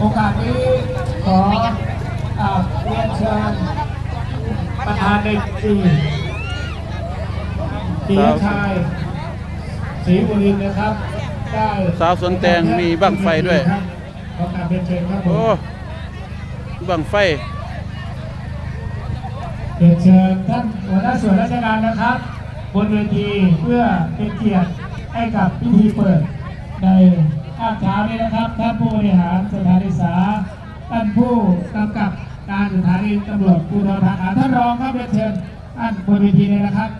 โอกาสนี้ขออ่าเรียนเชิญประธานในปีปีชายศรีบุรินทร์นะครับได้สาวสวนแตงมีบั้งไฟด้วยครับขอกราบเรียนเชิญครับผโอ้มบังไฟเรียนเชิญท่านหัวหน้าส่วนราชการนะครับ บนเวทีเพื่อเป็นเกียรติให้กับพิธีเปิดใน ภาคเช้านี้นะครับท่านผู้บริหารสถานศึกษาท่านผู้กำกับการสถานีตำรวจภูธรภาคท่านรองครับเรียนเชิญท่านบนเวทีเลยนะครับ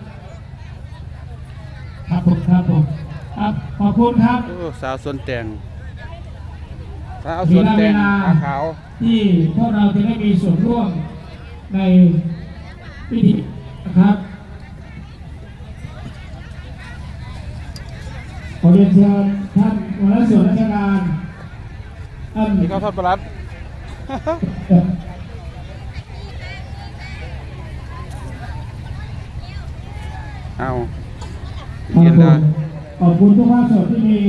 ครับผมครับผมครับขอบคุณครับโอ้สาวสวนแตงสาวสวนแตงขาขาวที่พวกเราจะได้มีส่วนร่วมในพิธีนะครับขอเรียนเชิญท่าน นนี่เขาทอดปลารัดเอาขอบเย็นคุได้ณขอบคุณทุกภาคส่วนที่มี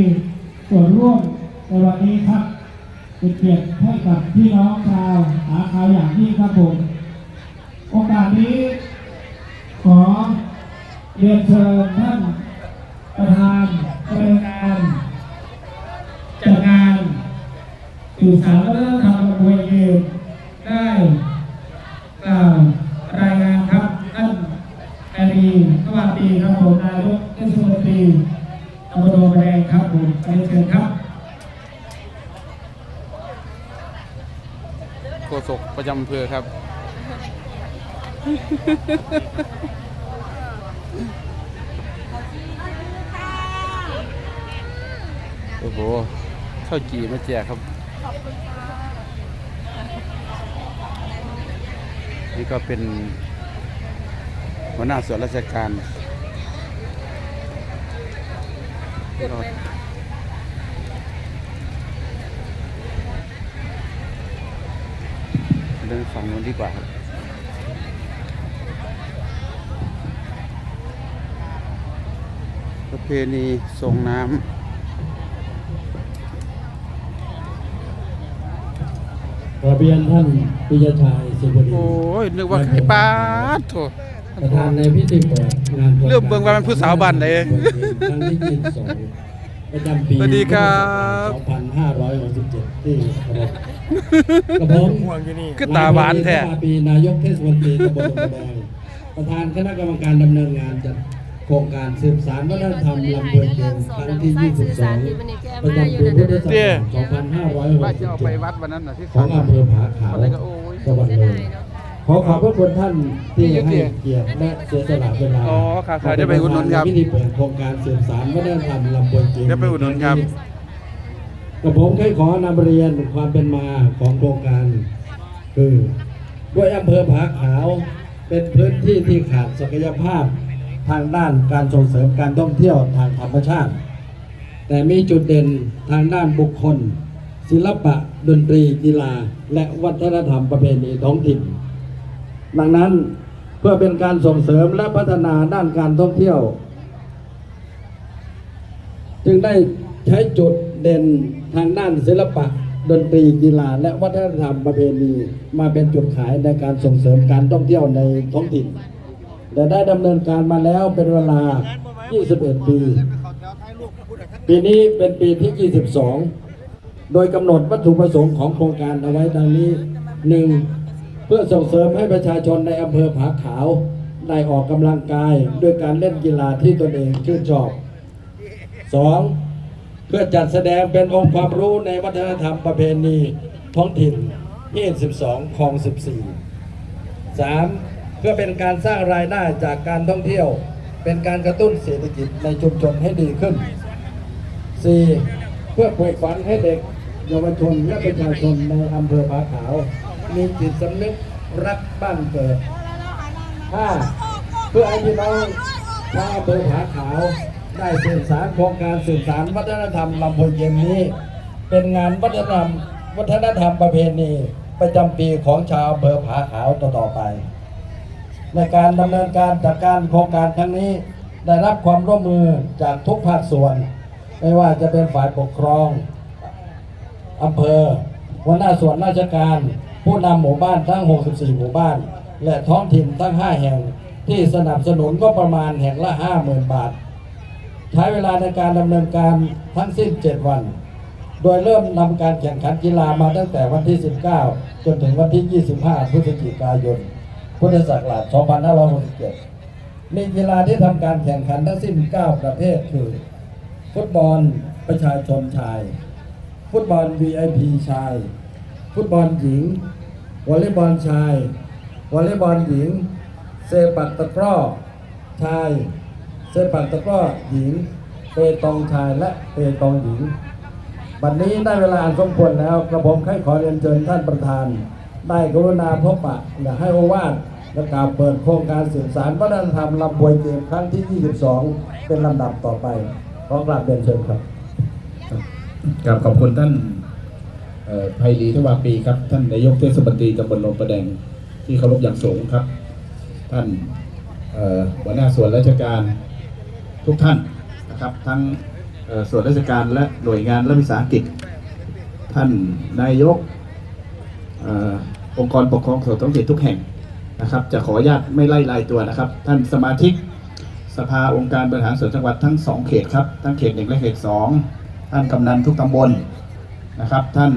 ส่วนร่วมในวันนี้ครับเป็นเกียรติให้กับพี่น้องชาวหาข่าวอย่างยิ่งครับผมโอกาสนี้ ขอเรียนเชิญท่านประธานเป็นงานจัดงาน สื่อสารวัฒนธรรมมวยเกมได้กล่าวรายงานครับท่านแอรีสวัสดีครับผมนายกเทศมนตรีตำบลโดมแดงครับผมเรียนเชิญครับโฆษกประจำอำเภอครับ โอ้โหข้าวจี่มาแจกครับ นี่ก็เป็นหัวหน้าส่วนราชการเดินฝั่งนู้นดีกว่าครับประเพณีส่งน้ำขอเรียนท่านปิยชัย สุบดีโอ้ยนึกว่าไอ้ปาดโถ ประธานในพิธีเปิดงานเรื่องเบิ่งว่ามันผู้สาวบ้านใดครั้งที่22ประจำปีสวัสดีครับ2567ที่กระผมกระผมคือตาหวานแท้ ปีนายกเทศมนตรีตำบลตะแดงประธานคณะกรรมการดำเนินงานจัดโครงการสืบสารวัฒนธรรมลำเพลินเกมครั้งที่ 22 ประจำปีพุทธศักราชว่าจะเอาไป2567วัดวันนั้นน่ะที่ของอำเภอผาขาวอะไรก็โอ้ย จังหวัดเลยขอขอบพระคุณท่านที่ให้เกียรติและเสียสละเวลาอ๋อครับครับเดี๋ยวไปอุดหนุนครับพิธีเปิดโครงการสืบสารวัฒนธรรมลำบวนจีนเดี๋ยวไปอุดหนุนครับกับผมเคยขอนำเรียนความเป็นมาของโครงการ คือด้วยอำเภอผาขาวเป็นพื้นที่ที่ขาดศักยภาพทางด้านการส่งเสริมการท่องเที่ยวทางธรรมชาติ แต่มีจุดเด่นทางด้านบุคคล ศิลปะดนตรีกีฬา และวัฒนธรรมประเพณีท้องถิ่น ดังนั้นเพื่อเป็นการส่งเสริมและพัฒนาด้านการท่องเที่ยว จึงได้ใช้จุดเด่นทางด้านศิลปะดนตรีกีฬา และวัฒนธรรมประเพณีมาเป็นจุดขายในการส่งเสริมการท่องเที่ยวในท้องถิ่นและได้ดำเนินการมาแล้วเป็นเวลา 21 ปี ปีนี้เป็นปีที่ 22 โดยกำหนดวัตถุประสงค์ของโครงการเอาไว้ดังนี้ 1. เพื่อส่งเสริมให้ประชาชนในอำเภอผาขาวได้ออกกำลังกายด้วยการเล่นกีฬาที่ตนเองชื่นชอบ 2. เพื่อจัดแสดงเป็นองค์ความรู้ในวัฒนธรรมประเพณีท้องถิ่นที่12คลอง 14 3. เพื่อเป็นการสร้างรายได้จากการท่องเที่ยว เป็นการกระตุ้นเศรษฐกิจในชุมชนให้ดีขึ้น 4. เพื่อปลูกฝังให้เด็ก เยาวชนและประชาชนในอำเภอผาขาว มีจิตสำนึกรักบ้านเกิด 5. เพื่อให้พี่น้องชาวอำเภอผาขาว ได้สืบสารโครงการสืบสารวัฒนธรรมลำพูนเกมนี้ เป็นงานวัฒนธรรมวัฒนธรรมประเพณีประจำปีของชาวอำเภอผาขาวต่อๆไป ในการดำเนินการจัดการโครงการครั้งนี้ได้รับความร่วมมือจากทุกภาคส่วน ไม่ว่าจะเป็นฝ่ายปกครอง อำเภอหัวหน้าส่วนราชการ ผู้นำหมู่บ้านทั้ง 64 หมู่บ้าน และท้องถิ่นทั้ง 5 แห่ง ที่สนับสนุนก็ประมาณแห่งละ 50,000 บาท ใช้เวลาในการดำเนินการทั้งสิ้น 7 วัน โดยเริ่มนำการแข่งขันกีฬามาตั้งแต่วันที่ 19 จนถึงวันที่ 25 พฤศจิกายน พุทธศักราช 2567 มีกีฬาที่ทำการแข่งขันทั้งสิ้น 9 ประเภทคือ ฟุตบอลประชาชนชาย ฟุตบอล VIP ชาย ฟุตบอลหญิง วอลเลย์บอลชาย วอลเลย์บอลหญิง เซปักตะกร้อชาย เซปักตะกร้อหญิง เปตองชายและเปตองหญิง บัดนี้ได้เวลาอันสมควรแล้วกระผมให้ขอเรียนเชิญท่านประธาน ได้กรุณาพบปะและให้โอวาทและกล่าวเปิดโครงการสืบสารวัฒนธรรมลำบวยเกมครั้งที่ 22 เป็นลำดับต่อไปขอกราบเรียนเชิญครับ กับขอบคุณท่านไพรีทวาปีครับ ท่านนายกเทศมนตรีตำบลโนประแดงที่เคารพอย่างสูงครับ ท่านหัวหน้าส่วนราชการทุกท่านนะครับ ทั้งส่วนราชการและหน่วยงานและวิสาหกิจ ท่านนายกเอ่อองค์กรปกครองส่วนท้องถิ่นทุกแห่งนะครับ จะขออนุญาตไม่ไล่รายตัวนะครับ ท่านสมาชิกสภาองค์การบริหารส่วนจังหวัดทั้งสองเขตครับ ทั้งเขตหนึ่งและเขตสอง ท่านกำนันทุกตำบลนะครับ ท่าน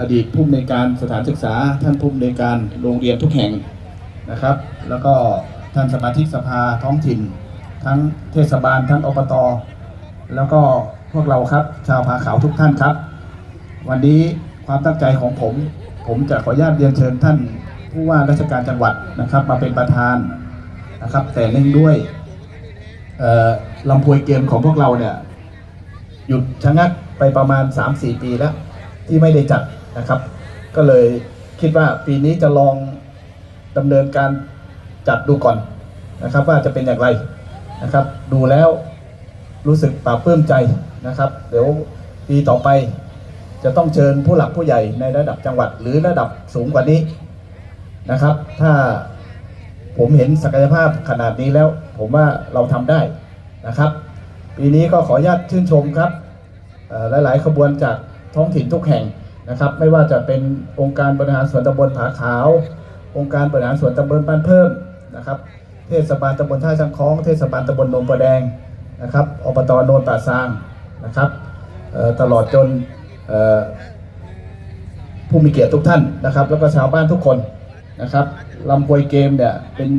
อดีตผู้อำนวยการสถานศึกษา ท่านผู้อำนวยการโรงเรียนทุกแห่งนะครับ แล้วก็ท่านสมาชิกสภาท้องถิ่น ทั้งเทศบาลทั้งอบตแล้วก็พวกเราครับชาวผาขาวทุกท่านครับ วันนี้ความตั้งใจของผม ผมจะขออนุญาตเรียนเชิญท่านผู้ว่าราชการจังหวัดนะครับ มาเป็นประธานนะครับ แต่เนื่องด้วยลำพวยเกมของพวกเราเนี่ย หยุดชะงักไปประมาณ 3-4 ปีแล้ว ที่ไม่ได้จัดนะครับ ก็เลยคิดว่าปีนี้จะลองดำเนินการจัดดูก่อนนะครับ ว่าจะเป็นอย่างไรนะครับ ดูแล้วรู้สึกปลาบปลื้มใจนะครับ เดี๋ยวปีต่อไปจะต้องเชิญผู้หลักผู้ใหญ่ในระดับจังหวัด หรือระดับสูงกว่านี้นะครับ ถ้าผมเห็นศักยภาพขนาดนี้แล้ว ผมว่าเราทำได้นะครับ ปีนี้ก็ขออนุญาตชื่นชมครับหลาย ๆ ขบวนจากท้องถิ่นทุกแห่งนะครับ ไม่ว่าจะเป็นองค์การบริหารส่วนตำบลผาขาว องค์การบริหารส่วนตำบลบ้านเพิ่มนะครับ เทศบาลตำบลท่าช้างคล้อง เทศบาลตำบลโนนประแดงนะครับอบตโนนป่าซางนะครับตลอดจนผู้มีเกียรติทุกท่านนะครับ แล้วก็ชาวบ้านทุกคนนะครับลำพวยเกมเนี่ยเป็น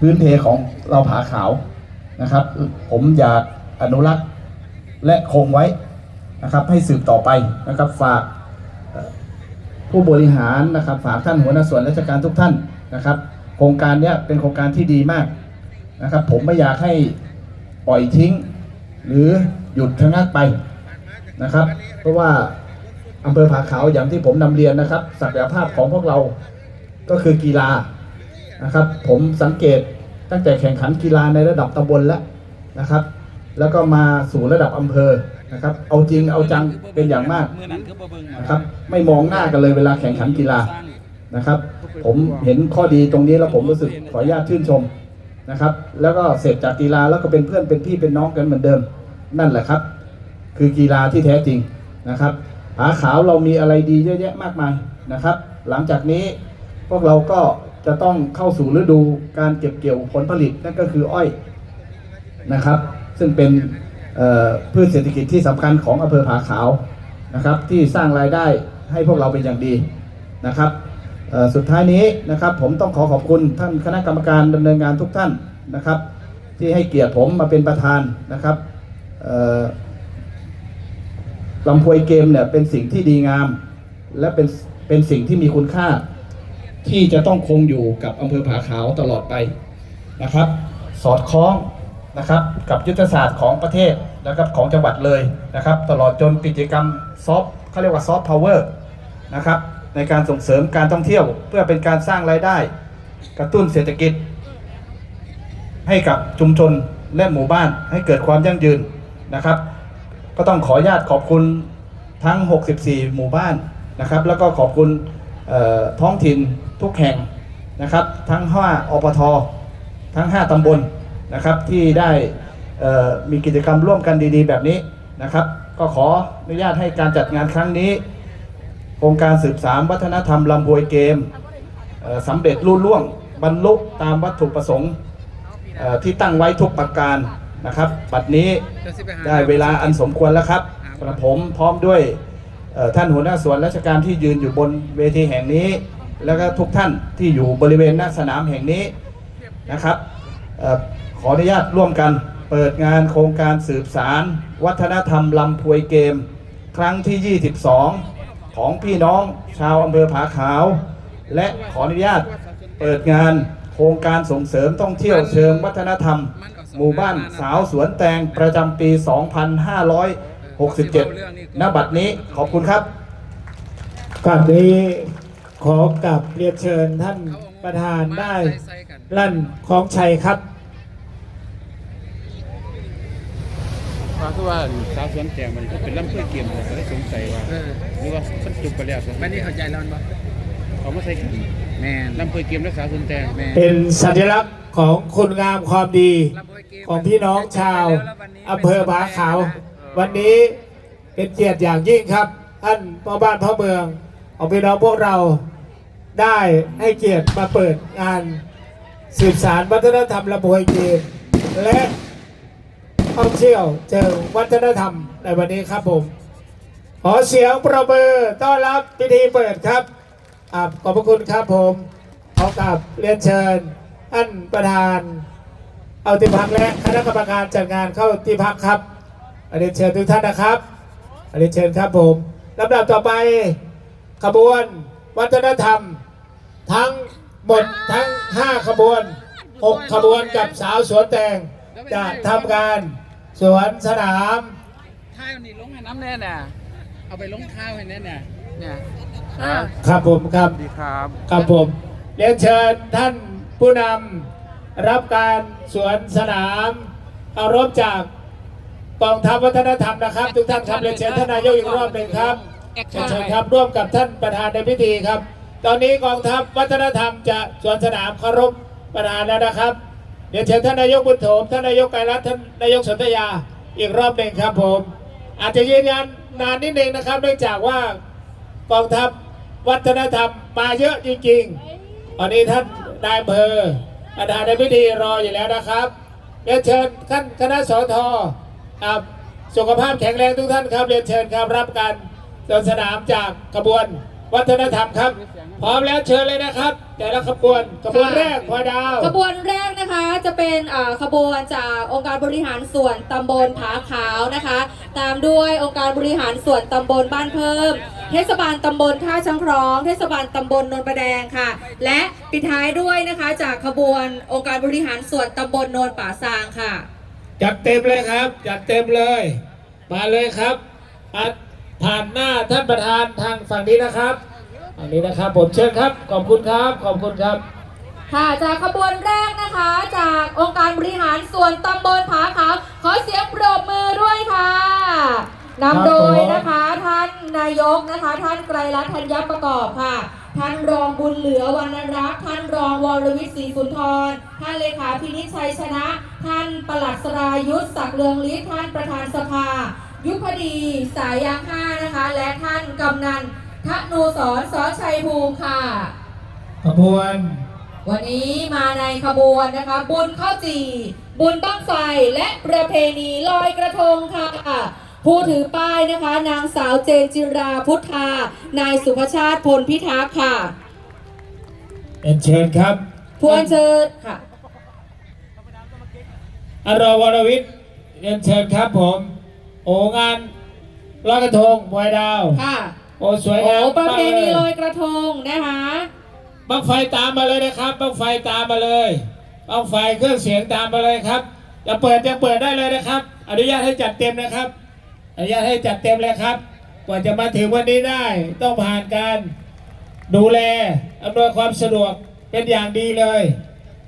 พื้นเพของเราผาขาว นะครับ ผมอยากอนุรักษ์และคงไว้นะครับ ให้สืบต่อไปนะครับฝากผู้บริหารนะครับ ฝากท่านหัวหน้าส่วนราชการทุกท่านนะครับ โครงการนี้เป็นโครงการที่ดีมากนะครับ ผมไม่อยากให้ปล่อยทิ้ง หรือหยุดชะงักไปนะครับ เพราะว่าอำเภอผาขาวอย่างที่ผมนำเรียนนะครับ ศักยภาพของพวกเราก็คือกีฬานะครับ ผมสังเกต ตั้งแต่แข่งขันกีฬาในระดับตำบลแล้วนะครับ แล้วก็มาสู่ระดับอำเภอนะครับ เอาจริงเอาจังเป็นอย่างมากนะครับ ไม่มองหน้ากันเลยเวลาแข่งขันกีฬานะครับ ผมเห็นข้อดีตรงนี้แล้วผมรู้สึกขออนุญาตชื่นชมนะครับ แล้วก็เสร็จจากกีฬาแล้วก็เป็นเพื่อนเป็นพี่เป็นน้องกันเหมือนเดิม นั่นแหละครับ คือกีฬาที่แท้จริงนะครับผาขาวเรามีอะไรดีเยอะแยะมากมายนะครับ หลังจากนี้พวกเราก็ จะต้องเข้าสู่ฤดูการเก็บเกี่ยวผลผลิตนั่นก็คืออ้อยนะครับ ซึ่งเป็นพืชเศรษฐกิจที่สำคัญของอำเภอผาขาวนะครับ ที่สร้างรายได้ให้พวกเราเป็นอย่างดีนะครับสุดท้ายนี้นะครับผมต้องขอขอบคุณท่านคณะกรรมการดำเนินงานทุกท่านนะครับ ที่ให้เกียรติผมมาเป็นประธานนะครับลำพวยเกมเนี่ยเป็นสิ่งที่ดีงาม และเป็นเป็นสิ่งที่มีคุณค่า ที่จะต้องคงอยู่กับอำเภอผาขาวตลอดไปนะครับ สอดคล้องนะครับกับยุทธศาสตร์ของประเทศนะครับของจังหวัดเลยนะครับ ตลอดจนกิจกรรมซอฟเขาเรียกว่าซอฟต์พาวเวอร์นะครับในการส่งเสริมการท่องเที่ยว เพื่อเป็นการสร้างรายได้ กระตุ้นเศรษฐกิจ ให้กับชุมชนและหมู่บ้านให้เกิดความยั่งยืนนะครับ ก็ต้องขออนุญาตขอบคุณทั้ง 64 หมู่บ้านนะครับ แล้วก็ขอบคุณ ท้องถิ่นทุกแห่งนะครับ ทั้ง5อปททั้ง 5 ตำบลนะครับที่ได้มีกิจกรรมร่วมกันดีๆ แบบนี้นะครับ ก็ขออนุญาตให้การจัดงานครั้งนี้โครงการสืบสารวัฒนธรรมลำบวยเกมเสำเร็จรุ่ล่วงบรรลุตามวัตถุประสงค์ที่ตั้งไว้ทุกประการนะครับ บัดนี้ได้เวลาอันสมควรแล้วครับกระผมพร้อมด้วย ท่านหัวหน้าส่วนราชการที่ยืนอยู่บนเวทีแห่งนี้ แล้วก็ทุกท่านที่อยู่บริเวณหน้าสนามแห่งนี้นะครับออขออนุญาตร่วมกันเปิดงานโครงการสืบสารวัฒนธรรมลำพวยเกม ครั้งที่ 22 ของพี่น้องชาวอำเภอผาขาว และขออนุญาตเปิดงานโครงการส่งเสริมท่องเที่ยวเชิงวัฒนธรรม หมู่บ้านสาวสวนแตงประจำปี 2500 2567ณบัดนี้ขอบคุณครับก่อนนี้ขอกลับเรียนเชิญท่านประธานได้ลั่นของชัยครับว่าคือว่าสาวสวนแตงมันก็เป็นลำเพื่อเกมเลยก็เลยสงสัยว่าหรือว่ามันจุกไปแล้วซะไม่ได้เข้าใจแล้วมั้งเขาไม่ใช่กันแมนลำเพื่อเกมและสาวสวนแตงแมนเป็นสัญลักษณ์ของคุณงามความดีของพี่น้องชาวอำเภอผาขาว วันนี้เป็นเกียรติอย่างยิ่งครับ ท่านพ่อบ้านพ่อเมืองของพี่น้องพวกเราได้ให้เกียรติมาเปิดงานสืบสารวัฒนธรรมระบวยเกมและท่องเที่ยวเชิงวัฒนธรรมในวันนี้ครับผม ขอเสียงประมือต้อนรับพิธีเปิดครับอ่าขอบพระคุณครับผมขอกราบเรียนเชิญท่านประธาน เอาที่พักและคณะกรรมการจัดงานเข้าที่พักครับ เรียนเชิญทุกท่านนะครับเรียนเชิญครับผมลำดับต่อไปขบวนวัฒนธรรม ทั้งหมดทั้ง 5 ขบวน 6 ขบวนกับสาวสวนแตงจะทำการสวนสนามข้าวนี่ลงให้น้ำแน่น่ะเอาไปลงข้าวให้แน่น่ะเนี่ยครับครับผมครับสวัสดีครับครับผมเรียนเชิญท่านผู้นำรับการสวนสนามเคารพจาก กองทัพวัฒนธรรมนะครับ ทุกท่านครับเรียนเชิญท่านนายกอีกรอบหนึ่งครับเรียนเชิญครับร่วมกับท่านประธานในพิธีครับ ตอนนี้กองทัพวัฒนธรรมจะสวนสนามเคารพประธานแล้วนะครับเรียนเชิญท่านนายกบุญโถมท่านนายกไกรรัตน์ท่านนายกสนธยาอีกรอบหนึ่งครับผม อาจจะยืนยันนานนิดนึงนะครับเนื่องจากว่ากองทัพวัฒนธรรมมาเยอะจริงๆตอนนี้ท่านนายอำเภอประธานในพิธีรออยู่แล้วนะครับเรียนเชิญท่านคณะสทครับ สุขภาพแข็งแรงทุกท่านครับเรียนเชิญครับรับการเดินสนามจากขบวนวัฒนธรรมครับ พร้อมแล้วเชิญเลยนะครับ แต่ละขบวนขบวนแรกพลอยดาวขบวนแรกนะคะจะเป็นอ่าขบวนจากองค์การบริหารส่วนตำบลผาขาวนะคะ ตามด้วยองค์การบริหารส่วนตำบลบ้านเพิ่ม เทศบาลตำบลท่าช้างครอง เทศบาลตำบลนนประแดงค่ะ และปิดท้ายด้วยนะคะจากขบวนองค์การบริหารส่วนตำบลโนนป่าซางค่ะ จัดเต็มเลยครับ จัดเต็มเลย มาเลยครับอะผ่านหน้าท่านประธานทางฝั่งนี้นะครับฝั่งนี้นะครับผมเชิญครับ ขอบคุณครับ ขอบคุณครับ ค่ะจากขบวนแรกนะคะ จากองค์การบริหารส่วนตำบลผาขาวขอเสียงปรบมือด้วยค่ะนำโดยนะคะท่านนายกนะคะ ท่านไกรรัตน์ธัญประกอบค่ะ ท่านรองบุญเหลือวรรณรักษ์ท่านรองวรวิทย์ศรีสุนทร ท่านเลขาพินิจชัยชนะ ท่านปลัดสรายุทธศักดิ์เรืองฤทธิ์ท่านประธานสภา ยุพดีสายยางห้านะคะ และท่านกำนันทนูสอนสอชัยภูมิค่ะ ขบวน วันนี้มาในขบวนนะคะ บุญข้าวจี่บุญบ้างไฟและประเพณีลอยกระทงค่ะ ผู้ถือป้ายนะคะ นางสาวเจนจิราพุทธา นายสุภชาติพลพิทักษ์ค่ะเอ็นเชิญครับพวนเชิญค่ะอรวรวิทย์เอ็นเชิญครับผม โองานลอยกระทงบวยดาว ค่ะ โอ้สวยโอ้งามประเพณีลมาอยยกระทงนะคะบังไฟตามมาเลยนะครับบังไฟตามมาเลยบังไฟเครื่องเสียงตามมาเลยครับจะเปิดจะเปิดได้เลยนะครับ อนุญาตให้จัดเต็มนะครับ อนุญาตให้จัดเต็มเลยครับ กว่าจะมาถึงวันนี้ได้ ต้องผ่านการดูแลอำนวยความสะดวกเป็นอย่างดีเลย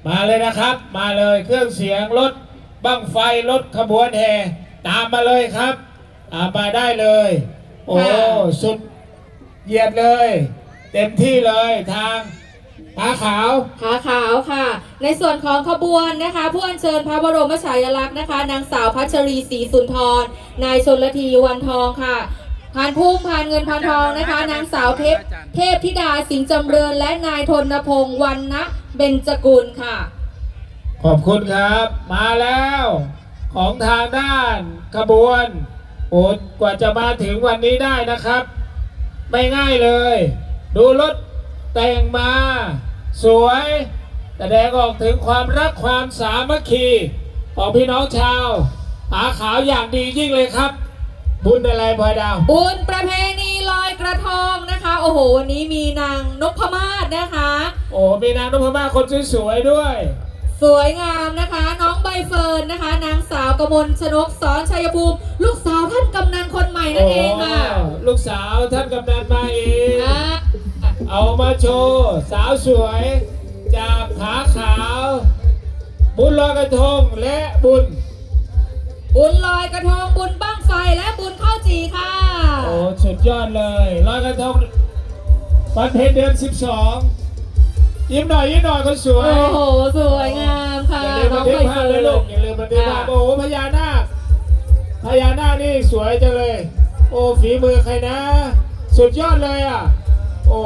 มาเลยนะครับ มาเลยเครื่องเสียงรถบั้งไฟรถขบวนแห่ตามมาเลยครับตามมาได้เลย โอ้ค่ะสุดเหยียดเลย เต็มที่เลยทาง ตาขาวขาขาวค่ะ ในส่วนของขบวนนะคะ ผู้อัญเชิญพระบรมฉายาลักษณ์นะคะ นางสาวพัชรีศรีสุนทร นายชนลทีวันทองค่ะพานพุ่มพานเงินพานทองนะคะ นางสาวเทพเทพธิดาสิงห์จำเริญและนายธนพงศ์วันนะเบญจกุลค่ะ ขอบคุณครับ มาแล้ว ของทางด้านขบวนโอ้กว่าจะมาถึงวันนี้ได้นะครับ ไม่ง่ายเลย ดูรถ แต่งมา สวยแสดงออกถึงความรักความสามัคคี ของพี่น้องชาวหาขาวอย่างดียิ่งเลยครับ บุญอะไรพลอยดาว บุญประเพณีลอยกระทงนะคะ โอ้โหวันนี้มีนางนพมาศนะคะ โอ้มีนางนพมาศคนสวยๆด้วย สวยงามนะคะ น้องใบเฟิร์นนะคะ นางสาวกมลชนกสอนชัยภูมิ ลูกสาวท่านกำนันคนใหม่นั่นเองค่ะโอ้ลูกสาวท่านกำนันมาเอง อ่า เอามาโชว์สาวสวย จากขาขาว บุญลอยกระทงและบุญ บุญลอยกระทงบุญบ้างไฟและบุญข้าวจีค่ะ โอ้สุดยอดเลยลอยกระทงวันเพ็ญเดือน12 ยิ้มหน่อยยิ้มหน่อยคนสวยโอ้โห สวยงามค่ะอย่าลืมน้บัอนงทึกใบภาพเฟิเลยร์ลูนกอย่าลืมบันทึกภาพค่ะ โอ้โหพญานาคพญานาคนี่สวยจังเลย โอ้ฝีมือใครนะ สุดยอดเลยอะ โอ้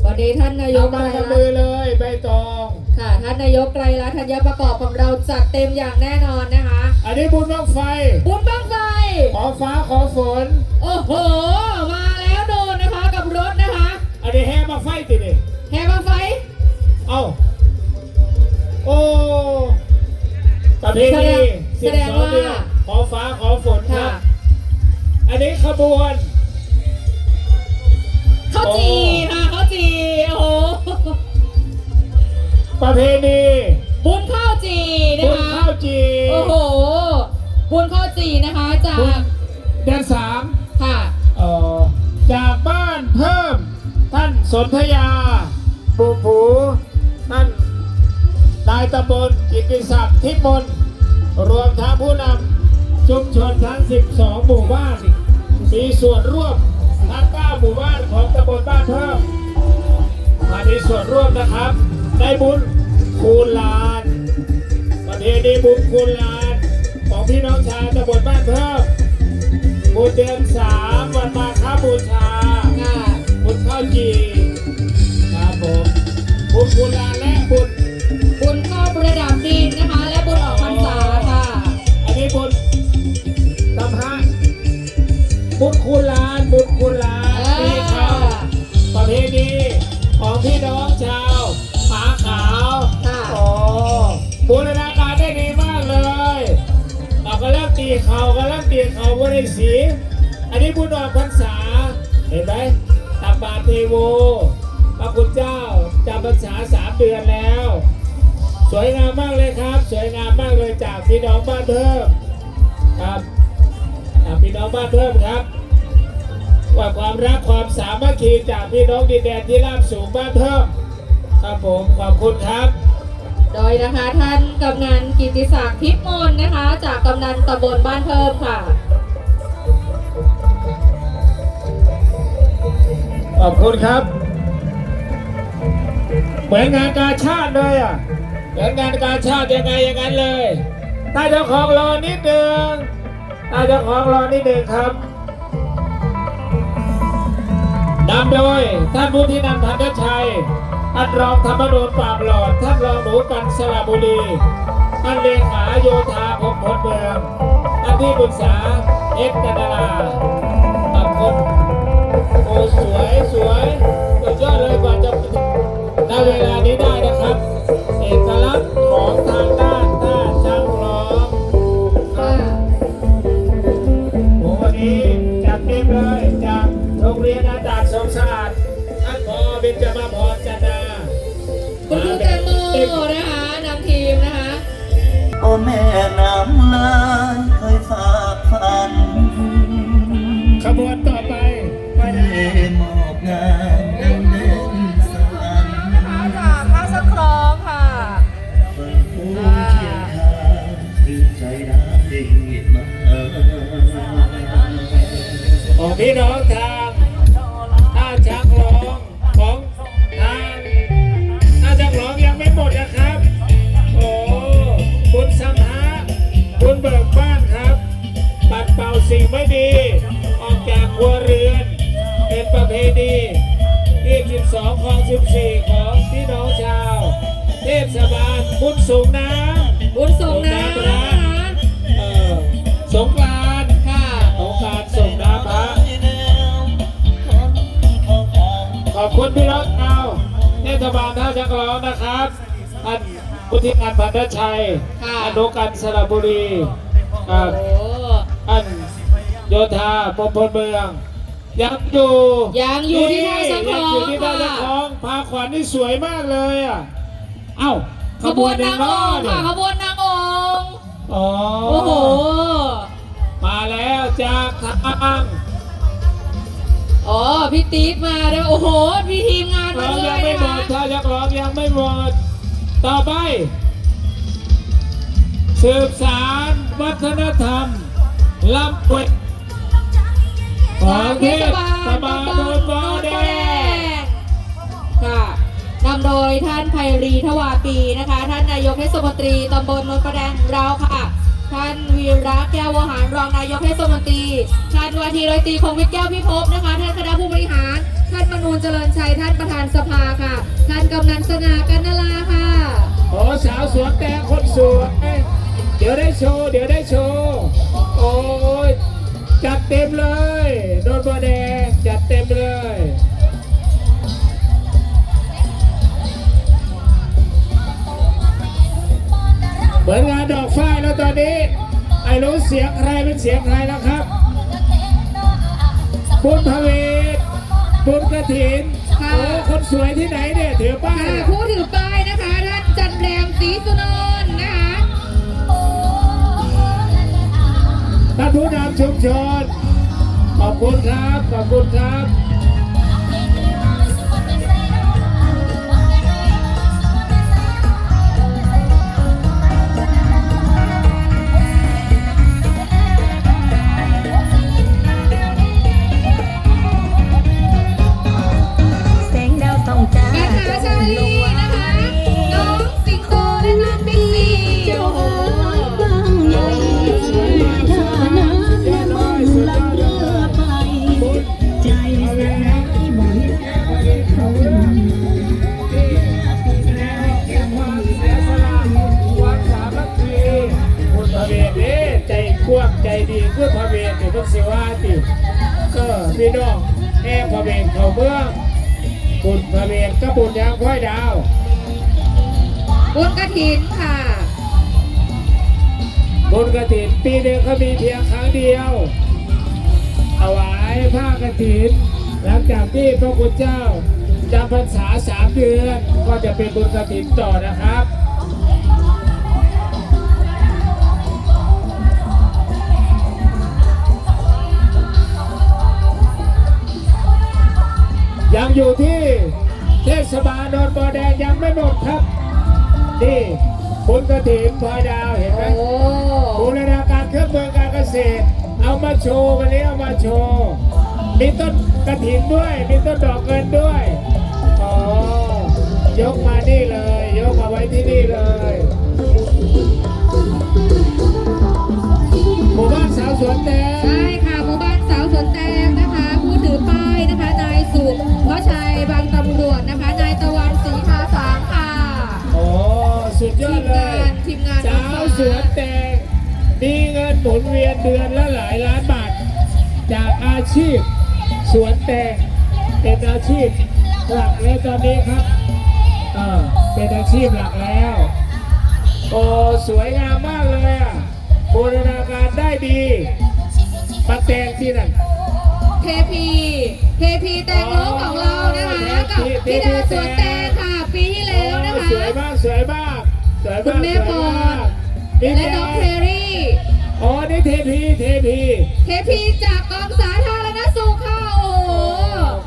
สวัสดีท่านนายกทำไกมารกับรัมือตน์เลยใบตอง ค่ะ ท่านนายกไกรรัตน์ธัญประกอบของเราจัดเต็มอย่างแน่นอนนะคะ อันนี้บุญบ้างไฟ บุญบ้างไฟ ขอฟ้าขอฝน โอ้โห มาแล้วโดนนะคะกับรถนะคะ อันนี้แห่มาไฟติดิแห่บ้างไฟเอ้า โอ้ประเพณีแสดงสิบแสดงสองว่าเดือนขอฟ้าขอฝนคค่ะ รับ อันนี้ขบวนข้าวจีค่ะข้าวจีโอ้โหประเพณีบุญข้าวจีนะบุญคะข้าวจีโอ้โหบุญข้าวจีนะคะจากบุญเดือนสามค่ะเอ่อจากบ้านเพิ่ม ท่านสนธยาปูผูท่านนายตำบลกิติศักดิ์ทิพย์มนรวมทั้งผู้นำชุมชนทั้ง 12 หมู่บ้านมีส่วนร่วมทั้ง9หมู่บ้าน ของตำบลบ้านเพิ่มมามีส่วนร่วมนะครับ ได้บุญคูณลานประเพณีบุญคูณลานของพี่น้องชาวตำบลบ้านเพิ่มบุญเดือนสามวันมาค้าบูชาค่ะบุญข้าวจีครับผมบุญกุลาและบุญบุญข้าวประดับดินนะคะ และบุญออกพรรษาค่ะ อันนี้บุญตำฮะบุญกุลานบุญกุลาน พี่น้องชาวผาขาวค่ะ โอ้บูรณาการได้ดีมากเลยเราก็เริ่มตีเขาก็เริ่มตีเขาบริสี อันนี้บุญออกพรรษา เห็นไหมตักบาตรเทโวพระคุณเจ้าจำพรรษาสามเดือนแล้ว สวยงามมากเลยครับ สวยงามมากเลยจากพี่น้องบ้านเพิ่มครับจากพี่น้องบ้านเพิ่มครับ ว่าความรักความสามัคคีจากพี่น้องดินแดนที่ราบสูงบ้านเพิ่มครับผมขอบคุณครับ โดยนะคะท่านกำนันกิติศักดิ์ทิพย์มนนะคะ จากกำนันตำบลบ้านเพิ่มค่ะ ขอบคุณครับ เหมือนงานกาชาติเลยอะเหมือนงานกาชาติยังไงอย่างนั้นเลยตาเจ้าของรอนิดหนึ่งตาเจ้าของรอนิดหนึ่งครับ นำโดยท่านผู้ที่นำพันธชัยท่านรองธรรมนูญปราบหลอด ท่านรองหนูกันสระบุรีท่านเลขาโยธาพงพลเมืองท่านที่ปรึกษาเอ็กซ์กนดาราขอบคุณโอ้สวยสวยสุดยอดเลยกว่าจะณเวลา สูงน้ำบุญส่งน้ำนะคะเอ่อสงกรานต์ค่ะสงกรานต์ส่งน้ำพระขอบคุณพี่น้องชาวเทศบาลท่าชักร้องนะครับท่านพุทธิการพันธชัยค่ะอนุกันสระบุรีครับโอ้ท่านโยธาพมพลเมืองยังอยู่ยังอยู่ที่ท่าชักร้องยังอยู่ที่ท่าชักค่ะร้องพาขวัญนี่สวยมากเลยอะเอ้า ขบวนนางองค์เยค่ะขบวนนางองค์อ๋อโอ้โห มาแล้วจากทางอ๋อ พี่ติ๊กมาแล้วโอ้โห มีทีมงานมาร้องด้วยัยงไม่นะหมคะดถ้ายักร้องยังไม่หมดต่อไป สืบสารวัฒนธรรมลำปุยของเทศบาลตำบลบ่อแดง ค่ะนำโดยท่านไพรีทวาปีนะคะ ท่านนายกเทศมนตรีตำบลนนประแดงของเราค่ะ ท่านวีระแก้ววหารรองนายกเทศมนตรีท่านวาทีร้อยตีคงวิทย์แก้วพิภพนะคะ ท่านคณะผู้บริหาร ท่านมนูนเจริญชัย ท่านประธานสภาค่ะ ท่านกำนันสง่ากันนลาค่ะโอ้สาวสวนแตงคนสวยเดี๋ยวได้โชว์เดี๋ยวได้โชว์โอ้ยจัดเต็มเลยโดนบัวแดงจัดเต็มเลย มือนงานดอกฝ้ายแล้วตอนนี้ไอ้รู้เสียงใครเป็นเสียงใครแล้วครับบุญพเวทบุญกระถินค่ะโอ้คนสวยที่ไหนเนี่ยถือป้ายค่ะผู้ถือป้ายนะคะท่านจันแรมศรีสุนนท์นะคะท่านผู้นำชุมชนขอบคุณครับขอบคุณครับ เวทเข้าเมืองบุญพระเวทก็บุญยางค่อยดาว บุญกระถินค่ะ บุญกระถินปีหนึ่งเขามีเพียงครั้งเดียวถวายผ้ากระถิน หลังจากที่พระคุณเจ้าจำพรรษาสามเดือน ก็จะเป็นบุญกระถินต่อนะครับ ยังอยู่ที่เทศบาลนนท์บอแดงยังไม่หมดครับ นี่บุญกระถินพลอยดาวเห็นไหมโอ้บูรณาการเครื่องมือการเกษตร เอามาโชว์วันนี้เอามาโชว์มีต้นกระถินด้วย มีต้นดอกเงินด้วยอ๋อยกมานี่เลย ยกมาไว้ที่นี่เลยหมู่บ้านสาวสวนแดงใช่ค่ะหมู่บ้าน บางตำรวจนะคะ นายตะวันศรีทาสางค่ะ โอ้สุดยอทีดมเลงายนทีมงาน สาวสวนแตงมีเงินหมุนเวียนเดือนละหลายล้านบาท จากอาชีพสวนแตงเป็นอาชีพหลักแล้วตอนนี้ครับเออเป็นอาชีพหลักแล้ว โอ้สวยงามมากเลยอะบูรณาการได้ดีปัดแตงที่นั่น เทพีเทพีแตงโมของเรานะคะกับธิดาสวนแตงค่ะปีที่แล้วนะคะสวยมากสวยมากสวยคุมากณแม่สวยพรมากนี่และน้องเทรี่อ๋อนี่เทพีเทพีเทพีจากกองสาธารณสุขค่ะโอ้โห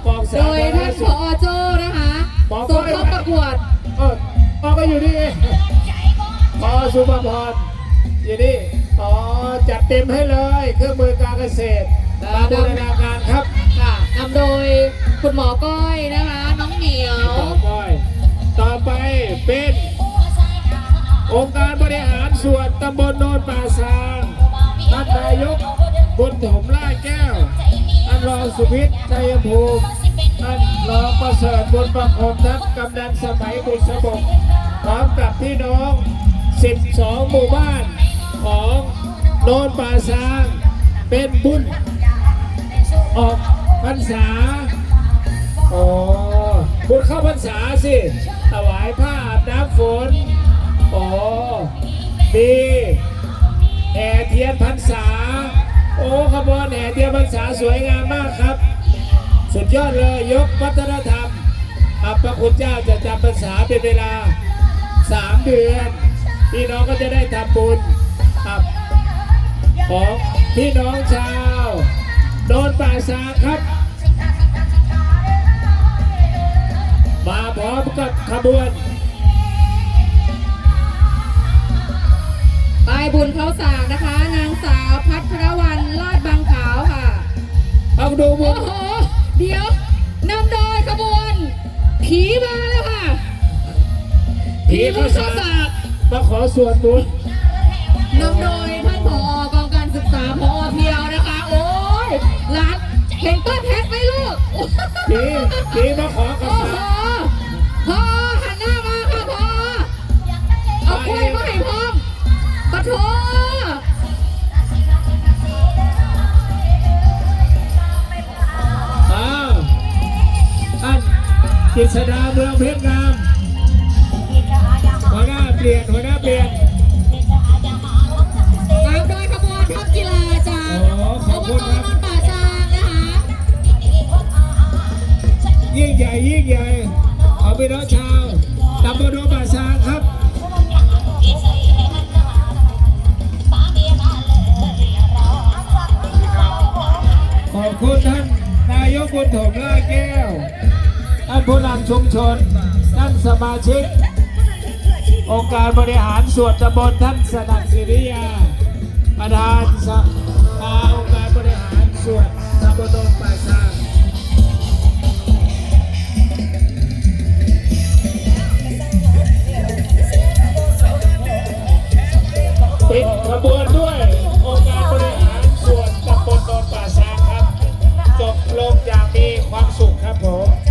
กองสาโดยธารณท่านสุผขอโจนะคะหมอส่งก้อยเข้าประกวดเอออ๋อก็อยู่นี่เองพอสุภพรอยู่นี่อ๋อจัดเต็มให้เลยเครื่องมือการเกษตร มาบูรณาการครับค่ะนำโดยคุณหมอก้อยนะคะ น้องเหมียว ต่อไปต่อไปเป็นองค์การบริหารส่วนตำบลโนนป่าซางท่านนายกบุญถมล่าแก้วท่านรองสุพิษชัยภูมิท่านรองประเสริฐบุญประคมทัพกำนันสมัยบุษบกพร้อมกับพี่น้อง 12 หมู่บ้านของโนนป่าซางเป็นบุญ ออกพรรษา อ๋อบุญเข้าพรรษาสิถวายผ้าอาบน้ำฝน อ๋อมีแห่เทียนพรรษา โอ้ขบวนแห่เทียนพรรษาสวยงามมากครับ สุดยอดเลยยกวัฒนธรรมอัปพระคุณเจ้าจะจำพรรษาเป็นเวลาสามเดือนพี่น้องก็จะได้ทำบุญครับของพี่น้องชาว โดนป่าซางครับ มาพร้อมกับขบวนปลายบุญเขาสากนะคะ นางสาวพัทรวัน ลาดบางขาวค่ะเอาดูบุโอ้ญโห เดี๋ยวนำโดยขบวน ผีมาแล้วค่ะผีเข้าสากมาขอส่วนบุญนำโดย เห็นต้นเพชรไหมลูกผีผีมาขอกับโอ้โหสากพอหันหน้ามาค่ะพอเอากล้วยมาให้พร้อมปะโถอ้าวท่านกิษดาเมืองเพชรงามหัวหน้าเปลี่ยนหัวหน้าเปลี่ยน ยิ่งใหญ่ยิ่งใหญ่เอาไปน้องชาวตำบลโนนป่าซาครับขอบคุณท่านนายกบุญถมล่าแก้วท่านผู้นำชุมชนท่านสมาชิก องค์การบริหารส่วนตำบลท่านสนันศิริยาประธานสภาองค์การบริหารส่วนตำบลโนนป่า ปิดขบวนด้วยองค์การบริหารส่วนตำบลโนนป่าซางครับ จบลงอย่างมีความสุขครับผม